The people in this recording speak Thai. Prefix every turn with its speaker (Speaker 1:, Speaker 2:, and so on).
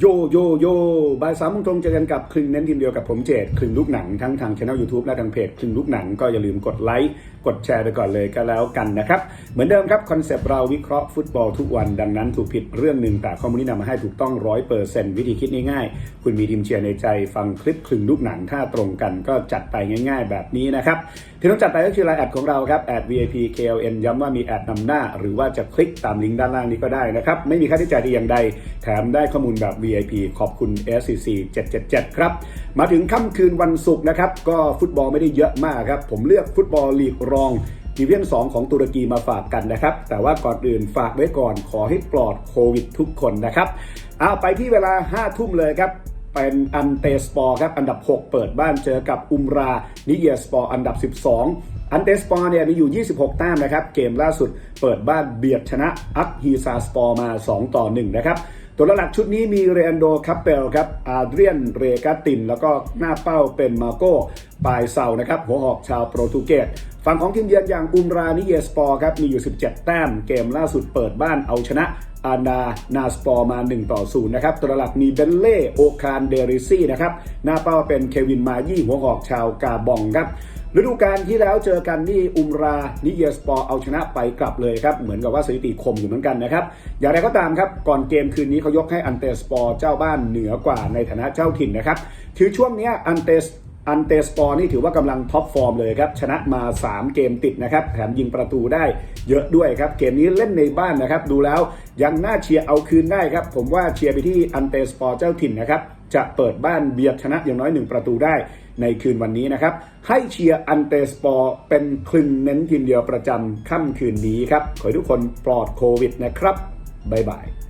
Speaker 1: โยโยโยบ่ายสามโมงตรงเจอกันกับคลึงเน้นทีมเดียวกับผมเจดคลึงลูกหนังทั้งทางช่อง YouTube และทางเพจคลึงลูกหนังก็อย่าลืมกดไลค์กดแชร์ไปก่อนเลยก็แล้วกันนะครับ เหมือนเดิมครับ คอนเซปต์เราวิเคราะห์ฟุตบอลทุกวันดังนั้นถูกผิดเรื่องหนึ่งแต่ข้อมูลที่นำมาให้ถูกต้องร้อยเปอร์เซ็นต์วิธีคิดง่ายๆ คุณมีทีมเชียร์ในใจฟังคลิปคลึงลูกหนังถ้าตรงกันก็จัดไปง่าย ๆ แบบนี้นะครับที่ต้องจัดไปก็คือไลน์แอดของเราครับแอด VIP KLN ย้ำว่ามีแอดนำหน้า หรือว่าจะคลิกตามลิงก์ด้านล่างนี้ก็ได้นะครับไม่มีค่าใช้จ่ายใดอย่างใดแถมได้ข้อมูลแบบ VIP ขอบคุณ SCC 777 ครับ มาถึงค่ำคืนวันศุกร์นะครับ ก็ฟุตบอลไม่ได้เยอะมากครับ ผมเลือกฟุตบอลลีกรองดิวิชั่น2ของตุรกีมาฝากกันนะครับ แต่ว่าก่อนอื่นฝากไว้ก่อนขอให้ปลอดโควิดทุกคนนะครับเอาไปที่เวลา 5 ทุ่มเลยครับเป็นอันเตสปอร์ครับอันดับ 6 เปิดบ้านเจอกับอุมรานิเยสปอร์อันดับ 12 อันเตสปอร์เนี่ยมีอยู่ 26 แต้มนะครับ เกมล่าสุดเปิดบ้านเบียดชนะอัคฮีซาสปอร์มา 2 ต่อ 1 นะครับ ตัวหลักชุดนี้มีเรอันโดคัปเปลครับอาเดรียนเรกาติน แล้วก็หน้าเป้าเป็นมาโก้ปายเซานะครับหัวหอกชาวโปรตุเกสฝั่งของทีมเยือนอย่างอุมรานิเยสปอร์ครับมีอยู่ 17 แต้ม เกมล่าสุดเปิดบ้านเอาชนะอานานาสปอร์มา 1 ต่อ 0 นะครับ ตัวหลักมีเบนเล่ โอคานเดริซี่นะครับ หน้าเป้าเป็นเควินมายี่หัวหอกชาวกาบองครับ ฤดูกาลที่แล้วเจอกันนี่อุมรานิเยสปอร์เอาชนะไปกลับเลยครับเหมือนกับว่าสถิติคมอยู่เหมือนกันนะครับอย่างไรก็ตามครับก่อนเกมคืนนี้เขายกให้อันเตสปอร์เจ้าบ้านเหนือกว่าในฐานะเจ้าถิ่นนะครับถือช่วงนี้อันเตสอันเตสปอร์นี่ถือว่ากำลังท็อปฟอร์มเลยครับ ชนะมา 3 เกมติดนะครับ แถมยิงประตูได้เยอะด้วยครับ เกมนี้เล่นในบ้านนะครับ ดูแล้วยังน่าเชียร์เอาคืนได้ครับ ผมว่าเชียร์ไปที่อันเตสปอร์เจ้าถิ่นนะครับ จะเปิดบ้านเบียดชนะอย่างน้อยหนึ่งประตูได้ในคืนวันนี้นะครับ ให้เชียร์อันเตสปอร์เป็นคลึงเน้นทีมเดียวประจำค่ำคืนนี้ครับ ขอให้ทุกคนปลอดโควิดนะครับ บ๊ายบาย